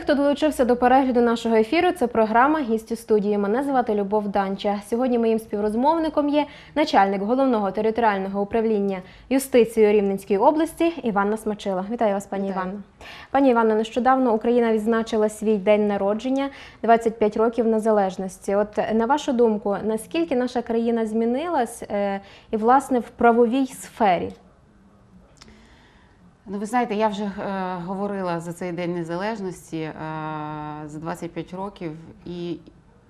тих, хто долучився до перегляду нашого ефіру. Це програма Гість у студії. Мене звати Любов Данча. Сьогодні моїм співрозмовником є начальник головного територіального управління юстиції Рівненської області Іванна Смачила. Вітаю вас, пані. Іванно. Пані Іванно, нещодавно Україна відзначила свій день народження 25 років незалежності. От на вашу думку, наскільки наша країна змінилась е, і власне в правовій сфері? Ну, ви знаєте, я вже е, говорила за цей День Незалежності е, за 25 років і,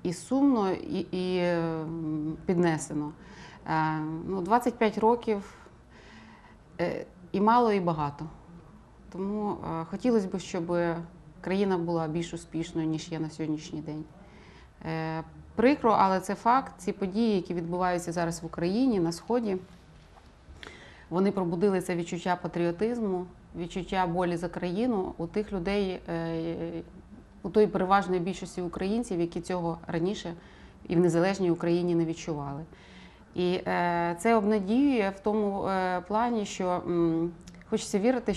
і сумно, і, і піднесено. Е, ну, 25 років е, і мало, і багато. Тому е, хотілося б, щоб країна була більш успішною, ніж є на сьогоднішній день. Е, прикро, але це факт. Ці події, які відбуваються зараз в Україні, на Сході, вони пробудили це відчуття патріотизму, відчуття болі за країну у тих людей, е, у тої переважної більшості українців, які цього раніше і в незалежній Україні не відчували. І е, це обнадіює в тому е, плані, що хочеться вірити,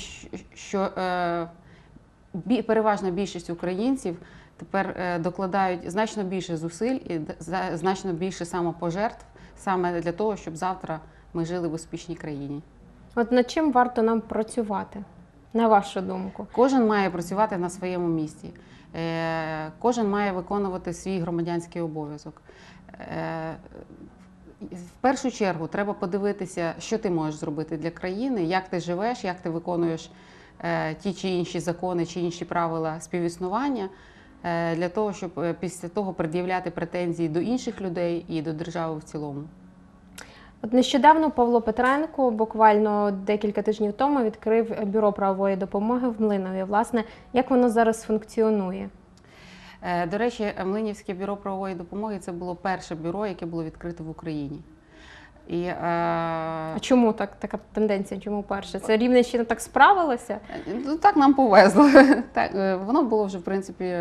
що, переважна більшість українців тепер докладають значно більше зусиль і значно більше самопожертв саме для того, щоб завтра ми жили в успішній країні. От над чим варто нам працювати, на вашу думку? Кожен має працювати на своєму місці. Е, Кожен має виконувати свій громадянський обов'язок. Е, В першу чергу треба подивитися, що ти можеш зробити для країни, як ти живеш, як ти виконуєш е, ті чи інші закони чи інші правила співіснування, для того, щоб після того пред'являти претензії до інших людей і до держави в цілому. От нещодавно Павло Петренко, буквально декілька тижнів тому, відкрив бюро правової допомоги в Млинові. Власне, як воно зараз функціонує? Е, До речі, Млинівське бюро правової допомоги це було перше бюро, яке було відкрите в Україні. І, е, А чому так така тенденція? Чому перше? Це Рівненщина так справилася? ну, так нам повезло. Так, е, воно було вже в принципі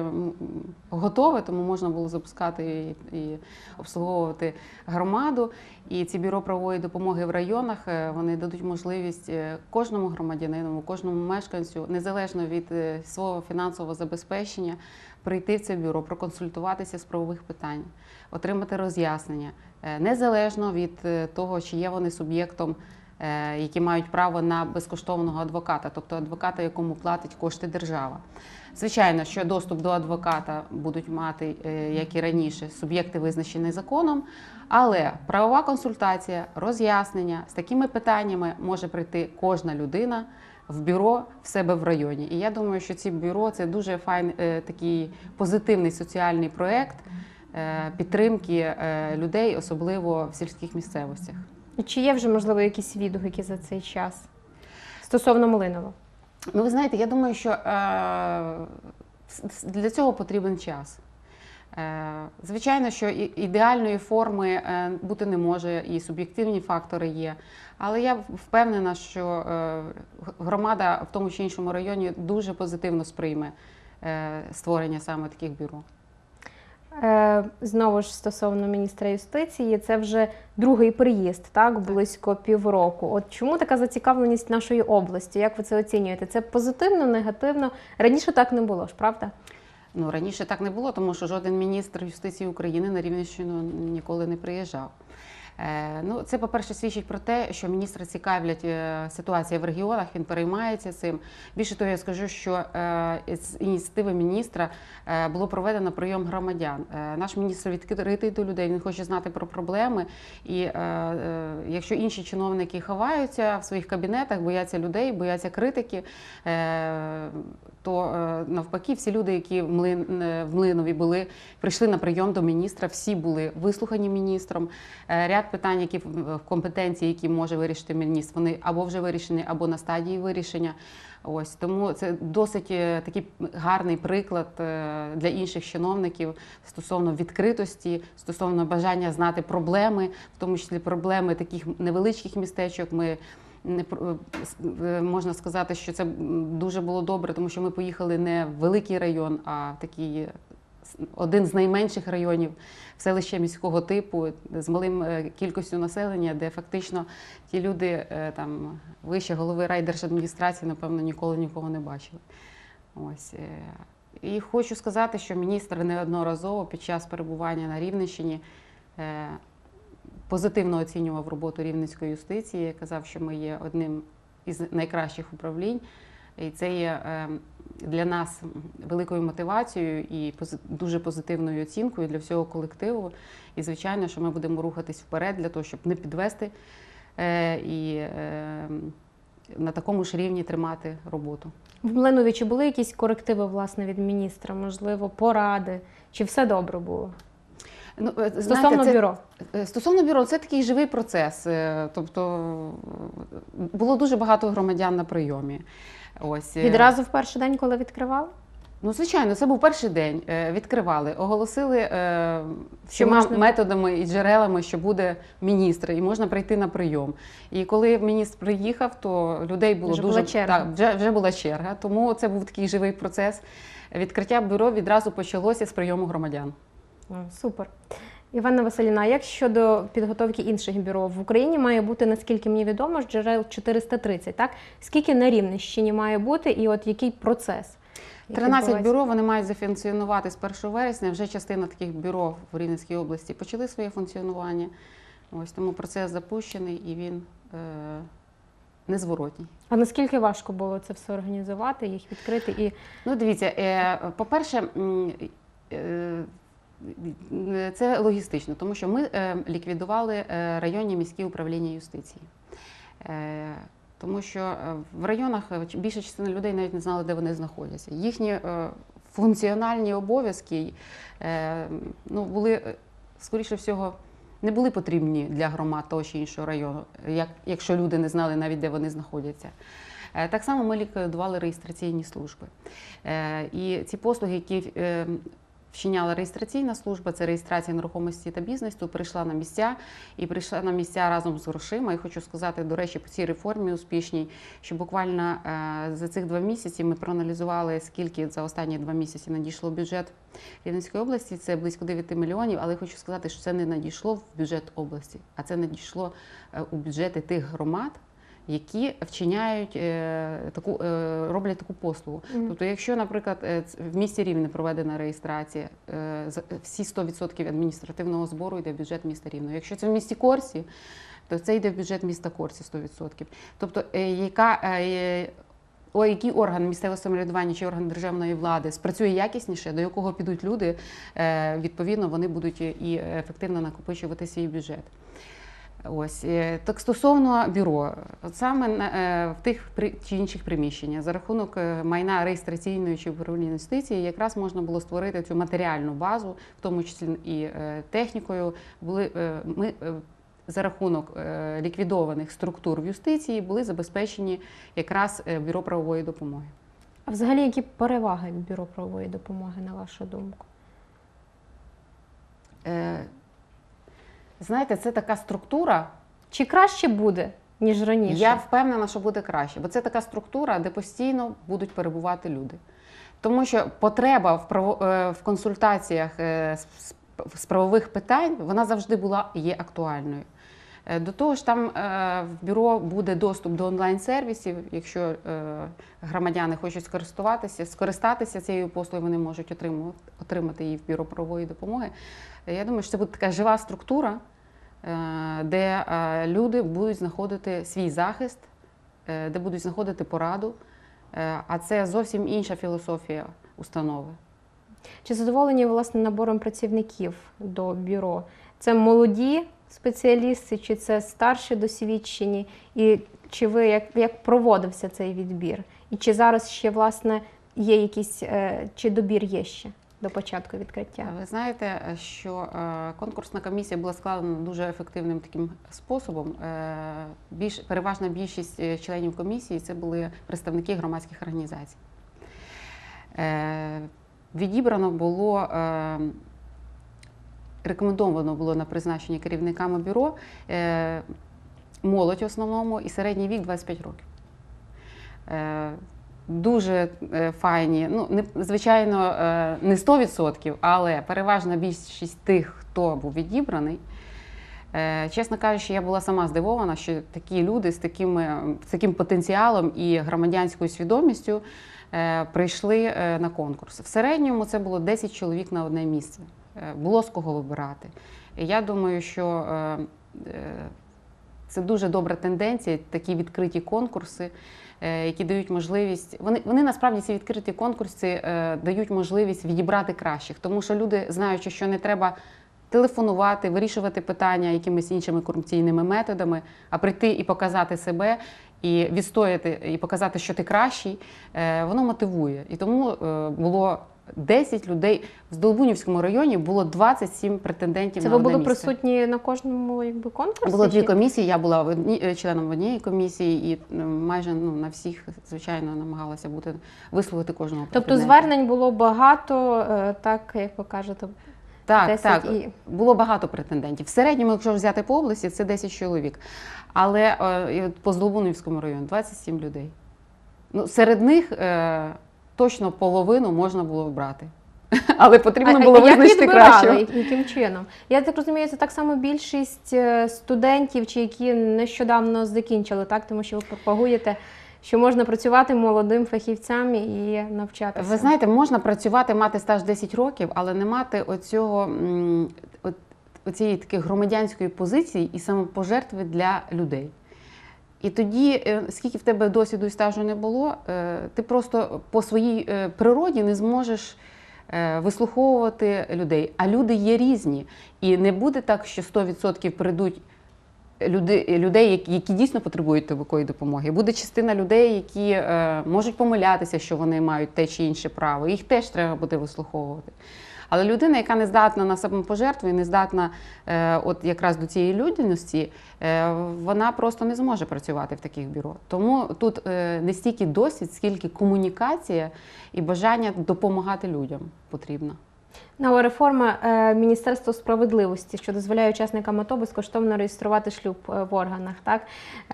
готове, тому можна було запускати і, і обслуговувати громаду. І ці бюро правової допомоги в районах е, вони дадуть можливість е, кожному громадянину, кожному мешканцю, незалежно від свого фінансового забезпечення, прийти в це бюро, проконсультуватися з правових питань, отримати роз'яснення, е, незалежно від е, того, чи є вони суб'єктом, е, які мають право на безкоштовного адвоката, тобто адвоката, якому платить кошти держава. Звичайно, що доступ до адвоката будуть мати, як і раніше, суб'єкти, визначені законом, але правова консультація, роз'яснення з такими питаннями може прийти кожна людина в бюро в себе в районі. І я думаю, що ці бюро це дуже файний е, такий позитивний соціальний проєкт е, підтримки е, людей, особливо в сільських місцевостях. Чи є вже можливо якісь відгуки за цей час стосовно Млинова? Ну, ви знаєте, я думаю, що для цього потрібен час. Е, звичайно, що ідеальної форми е, бути не може, і суб'єктивні фактори є. Але я впевнена, що е, громада в тому чи іншому районі дуже позитивно сприйме створення саме таких бюро. Знову ж стосовно міністра юстиції, це вже другий приїзд, так близько півроку. От чому така зацікавленість нашої області? Як ви це оцінюєте? Це позитивно, негативно? Раніше так не було ж, правда? Ну раніше так не було, тому що жоден міністр юстиції України на Рівненщину ніколи не приїжджав. Е, Ну, це, по-перше, свідчить про те, що міністра цікавлять е, ситуація в регіонах, він переймається цим. Більше того, я скажу, що е, з ініціативи міністра було проведено прийом громадян. Наш міністр відкритий до людей, він хоче знати про проблеми. І якщо інші чиновники ховаються в своїх кабінетах, бояться людей, бояться критики, то е, навпаки, всі люди, які в Млин- е, в Млинові були, прийшли на прийом до міністра, всі були вислухані міністром. Е, Ряд питань, які в компетенції, які може вирішити міністр, вони або вже вирішені, або на стадії вирішення. Ось тому це досить такий гарний приклад для інших чиновників стосовно відкритості, стосовно бажання знати проблеми, в тому числі проблеми таких невеличких містечок. Ми можна сказати, що це дуже було добре, тому що ми поїхали не в великий район, а в такий е, один з найменших районів, селище міського типу, з малим е, кількістю населення, де фактично ті люди е, там вище голови райдержадміністрації, напевно, ніколи нікого не бачили. Ось. е, І хочу сказати, що міністр неодноразово під час перебування на Рівненщині е, позитивно оцінював роботу рівненської юстиції. Казав, що ми є одним із найкращих управлінь. І це є е, для нас великою мотивацією і дуже позитивною оцінкою для всього колективу. І звичайно, що ми будемо рухатись вперед для того, щоб не підвести е, і е, на такому ж рівні тримати роботу. В Млинові чи були якісь корективи власне від міністра, можливо, поради? Чи все добре було? Ну, е, знаєте, Стосовно це- бюро. Е, Стосовно бюро, це такий живий процес. Е, Тобто було дуже багато громадян на прийомі. Ось Відразу в перший день, коли відкривали? ну звичайно, це був перший день. Відкривали, оголосили всіма можна- методами і джерелами, що буде міністр, і можна прийти на прийом. І коли міністр приїхав, то людей було Вже дуже була черга. Так, вже, вже була черга. Тому це був такий живий процес. Відкриття бюро відразу почалося з прийому громадян. Супер. Іванна Василіна, як щодо підготовки інших бюро в Україні має бути, наскільки мені відомо, джерел 430, так? Скільки на Рівненщині має бути, і от який процес? як 13 бюро вони мають зафункціонувати з 1 вересня. Вже частина таких бюро в Рівненській області почали своє функціонування. Ось тому процес запущений і він е, незворотній. А наскільки важко було це все організувати, їх відкрити і Ну, дивіться, е, по-перше, е, це логістично, тому що ми е, ліквідували е, районні міські управління юстиції. Е, Тому що в районах більша частина людей навіть не знала, де вони знаходяться. Їхні функціональні обов'язки ну, були, скоріше всього, не були потрібні для громад того чи іншого району, як, якщо люди не знали навіть, де вони знаходяться. Так само ми ліквідували реєстраційні служби. І ці послуги, які вчиняла реєстраційна служба, це реєстрація нерухомості та бізнесу, прийшла на місця і прийшла на місця разом з грошима. І хочу сказати, до речі, по цій реформі успішній, що буквально е, за цих два місяці ми проаналізували, скільки за останні два місяці надійшло в бюджет Рівненської області. Це близько 9 мільйонів. Але хочу сказати, що це не надійшло в бюджет області, а це надійшло е, у бюджети тих громад. Які вчиняють е, таку, е, роблять таку послугу. Мгм. Тобто, якщо, наприклад, е, в місті Рівне проведена реєстрація, всі 100% адміністративного збору йде в бюджет міста Рівного. Якщо це в місті Корсі, то це йде в бюджет міста Корсі 100%. Тобто, яка о, який орган місцевого самоврядування чи орган державної влади спрацює якісніше, до якого підуть люди, відповідно, вони будуть і ефективно накопичувати свій бюджет. Ось так стосовно бюро, от саме е, в тих чи інших приміщеннях за рахунок е, майна реєстраційної чи управління інвестиції, якраз можна було створити цю матеріальну базу, в тому числі і е, технікою. Були ми за рахунок ліквідованих структур в юстиції були забезпечені якраз бюро правової допомоги. а взагалі які переваги бюро правової допомоги, на вашу думку? Е, Знаєте, це така структура. Чи краще буде, ніж раніше? Я впевнена, що буде краще, бо це така структура, де постійно будуть перебувати люди. Тому що потреба в, е, консультаціях е, з, правових питань вона завжди була є актуальною. Е, До того ж, там в бюро буде доступ до онлайн-сервісів. Якщо громадяни хочуть скористуватися, скористатися цією послугою, вони можуть отримати її в бюро правової допомоги. Я думаю, що це буде така жива структура, де е, люди будуть знаходити свій захист, е, де будуть знаходити пораду. Е, А це зовсім інша філософія установи. Чи задоволені власне набором працівників до бюро? Це молоді спеціалісти, чи це старші досвідчені? І чи ви як, як проводився цей відбір? І чи зараз ще власне є якісь е, чи добір є ще до початку відкриття? Ви знаєте, що е, конкурсна комісія була складена дуже ефективним таким способом. Е, Більш переважна більшість е, членів комісії це були представники громадських організацій. Відібрано було рекомендовано було на призначення керівниками бюро молодь в основному і середній вік 25 років. Дуже е, файні, ну не звичайно, е, не 100%, але переважна більшість тих, хто був відібраний, Е, Чесно кажучи, я була сама здивована, що такі люди з, такими, з таким потенціалом і громадянською свідомістю прийшли на конкурс. В середньому це було 10 чоловік на одне місце. Було з кого вибирати. Я думаю, що це дуже добра тенденція, такі відкриті конкурси, які дають можливість. Вони, вони насправді ці відкриті конкурси е, дають можливість відібрати кращих, тому що люди, знаючи, що не треба телефонувати, вирішувати питання якимись іншими корупційними методами, а прийти і показати себе. І відстояти і показати, що ти кращий, е, воно мотивує. І тому е, було 10 людей в Долбунівському районі було 27 претендентів Це на ви були місце. присутні на кожному якби конкурсі? Було дві комісії. Я була в одній е, членом однієї комісії, і майже ну на всіх звичайно намагалася бути висловити кожного. Тобто звернень було багато, е, так як ви кажете, так, 10 так і було багато претендентів. В середньому, якщо взяти по області, це 10 чоловік. Але е, по Здолбунівському району 27 людей. Ну серед них е, точно половину можна було обрати. Але потрібно було як визначити як- яким чином? Я так розумію, це так само більшість е, студентів, чи які нещодавно закінчили, так? Тому що ви пропагуєте, що можна працювати молодим фахівцям і навчатися. Ви знаєте, можна працювати, мати стаж 10 років, але не мати оцього, оцієї такої громадянської позиції і самопожертви для людей. І тоді, е, скільки в тебе досвіду і стажу не було, е, ти просто по своїй е, природі не зможеш вислуховувати людей. А люди є різні. І не буде так, що 100% прийдуть люди, людей, які, дійсно потребують такої допомоги. Буде частина людей, які можуть помилятися, що вони мають те чи інше право. Їх теж треба буде вислуховувати. Але людина, яка не здатна на самопожертву і не здатна е, от якраз до цієї людяності, е, вона просто не зможе працювати в таких бюро. Тому тут е, не стільки досвід, скільки комунікація і бажання допомагати людям потрібна. Нова реформа е, Міністерства справедливості, що дозволяє учасникам АТО безкоштовно реєструвати шлюб е, в органах. Так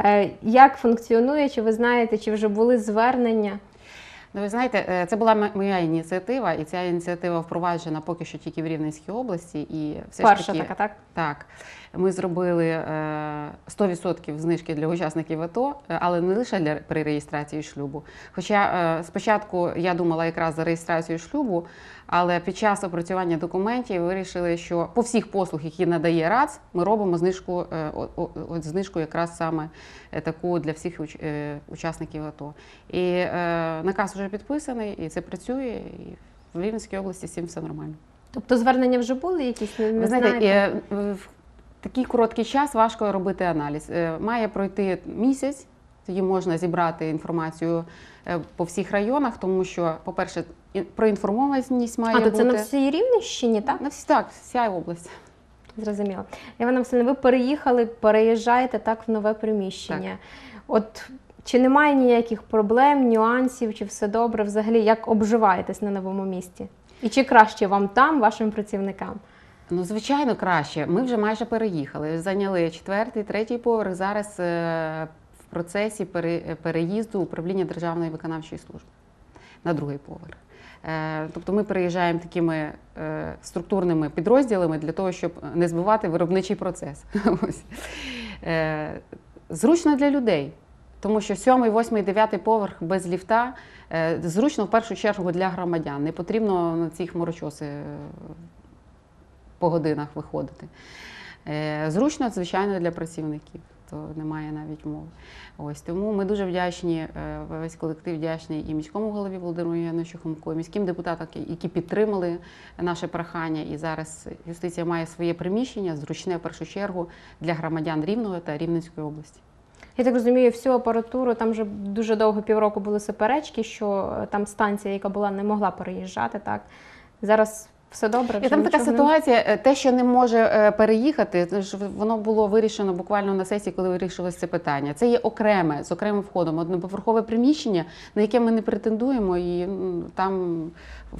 Е, як функціонує? Чи ви знаєте, чи вже були звернення? Ну, ви знаєте, е, це була моя ініціатива, і ця ініціатива впроваджена поки що тільки в Рівненській області. І все Перша ж таки, така, так? так, ми зробили е, 100% знижки для учасників АТО, е, але не лише для при реєстрації шлюбу. Хоча е, спочатку я думала якраз за реєстрацію шлюбу, але під час опрацювання документів вирішили, що по всіх послуг, які надає РАЦ, ми робимо знижку, е, от знижку якраз саме е, таку для всіх уч- е, учасників АТО. І е, наказ вже підписаний, і це працює. І в Рівненській області цим все нормально. Тобто звернення вже були якісь? Не, не Ви знаєте, знаєте? Такий короткий час важко робити аналіз. Е, Має пройти місяць, тоді можна зібрати інформацію е, по всіх районах, тому що, по-перше, проінформованість має а, то бути. це на всій Рівненщині, так? На всі- так, вся область. Зрозуміло. Івана Васильівна, ви переїхали, переїжджаєте так в нове приміщення. От чи немає ніяких проблем, нюансів, чи все добре? Взагалі, як обживаєтесь на новому місці? І чи краще вам там, вашим працівникам? Ну, звичайно, краще. Ми вже майже переїхали. Зайняли четвертий, третій поверх. Зараз е, в процесі пере- переїзду управління Державної виконавчої служби на другий поверх. Е, Тобто ми переїжджаємо такими е, структурними підрозділами для того, щоб не збивати виробничий процес. Зручно для людей, тому що сьомий, восьмий, дев'ятий поверх без ліфта зручно в першу чергу для громадян. Не потрібно на ці хмарочоси е, по годинах виходити. Е, Зручно, звичайно, для працівників, то немає навіть мови. Ось тому ми дуже вдячні, е, весь колектив вдячний і міському голові Володимиру Євгеновичу Хомко, і міським депутатам, які підтримали наше прохання. І зараз юстиція має своє приміщення, зручне в першу чергу для громадян Рівного та Рівненської області. Я так розумію, всю апаратуру там вже дуже довго півроку були суперечки, що е, там станція, яка була, не могла переїжджати. Так зараз все добре. І там така ситуація, е, те, що не може е, переїхати, воно було вирішено буквально на сесії, коли вирішилось це питання. Це є окреме з окремим входом, одноповерхове приміщення, на яке ми не претендуємо, і там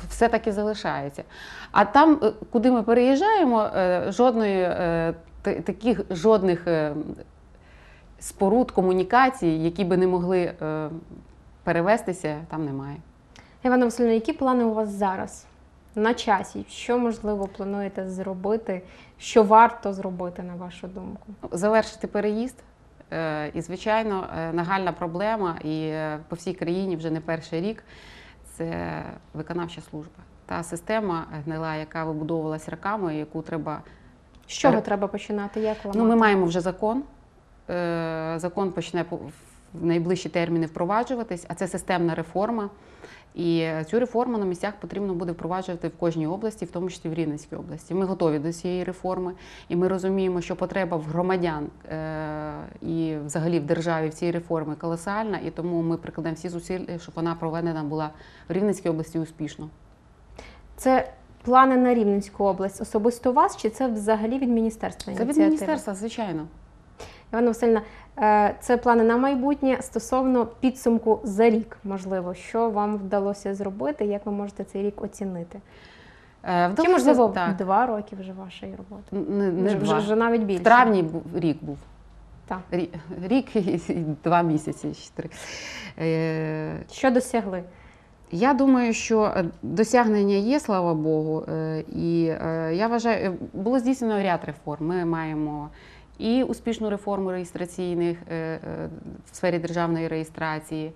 все таки залишається. А там, е, куди ми переїжджаємо, жодної таких жодних споруд комунікацій, які би не могли перевестися, там немає. Івана Васильівна, які плани у вас зараз? На часі? Що можливо плануєте зробити? Що варто зробити, на вашу думку? завершити переїзд. Е, І, звичайно, е, нагальна проблема, і е, по всій країні вже не перший рік це виконавча служба. Та система гнила, яка вибудовувалась роками, яку треба. З чого треба починати? Як Ну, ми маємо вже закон. Закон почне по- в найближчі терміни впроваджуватись, а це системна реформа. І цю реформу на місцях потрібно буде впроваджувати в кожній області, в тому числі в Рівненській області. Ми готові до цієї реформи, і ми розуміємо, що потреба в громадян е, і взагалі в державі в цій реформі колосальна, і тому ми прикладемо всі зусилля, щоб вона проведена була в Рівненській області успішно. Це плани на Рівненську область особисто у вас, чи це взагалі від міністерства? Це від міністерства, звичайно. Івана Васильівна, е, це плани на майбутнє стосовно підсумку за рік, можливо, що вам вдалося зробити, як ви можете цей рік оцінити? Е, Чи можливо так. два роки вже вашої роботи? Не, не вже, два. вже навіть більше. В травні рік був. Так. Рік і два місяці. три. Е, Що досягли? Я думаю, що досягнення є, слава Богу. І я вважаю, було здійснено ряд реформ. Ми маємо і успішну реформу реєстраційних е, е, в сфері державної реєстрації.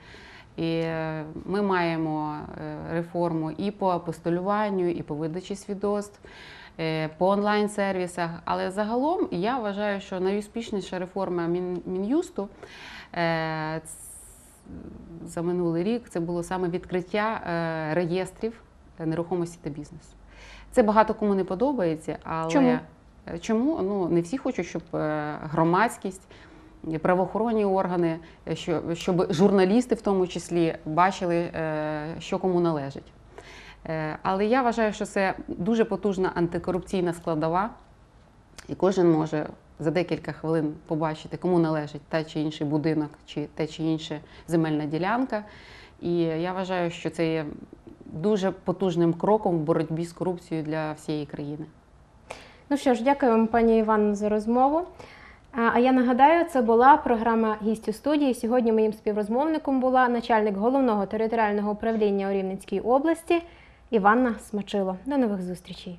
І е, ми маємо реформу і по апостолюванню, і по видачі свідоцтв, по онлайн-сервісах. Але загалом я вважаю, що найуспішніша реформа Мін'юсту за минулий рік це було саме відкриття реєстрів нерухомості та бізнесу. Це багато кому не подобається, але Чому? Чому? Ну не всі хочуть, щоб е, громадськість. Правоохоронні органи, е, щоб журналісти в тому числі бачили, е, що кому належить. Але я вважаю, що це дуже потужна антикорупційна складова, і кожен може за декілька хвилин побачити, кому належить та чи інший будинок, чи та чи інша земельна ділянка. І я вважаю, що це є дуже потужним кроком в боротьбі з корупцією для всієї країни. Ну що ж, дякую вам, пані Іванно, за розмову. А я нагадаю, це була програма «Гість у студії. Сьогодні моїм співрозмовником була начальник головного територіального управління у Рівненській області Іванна Смачило. До нових зустрічей.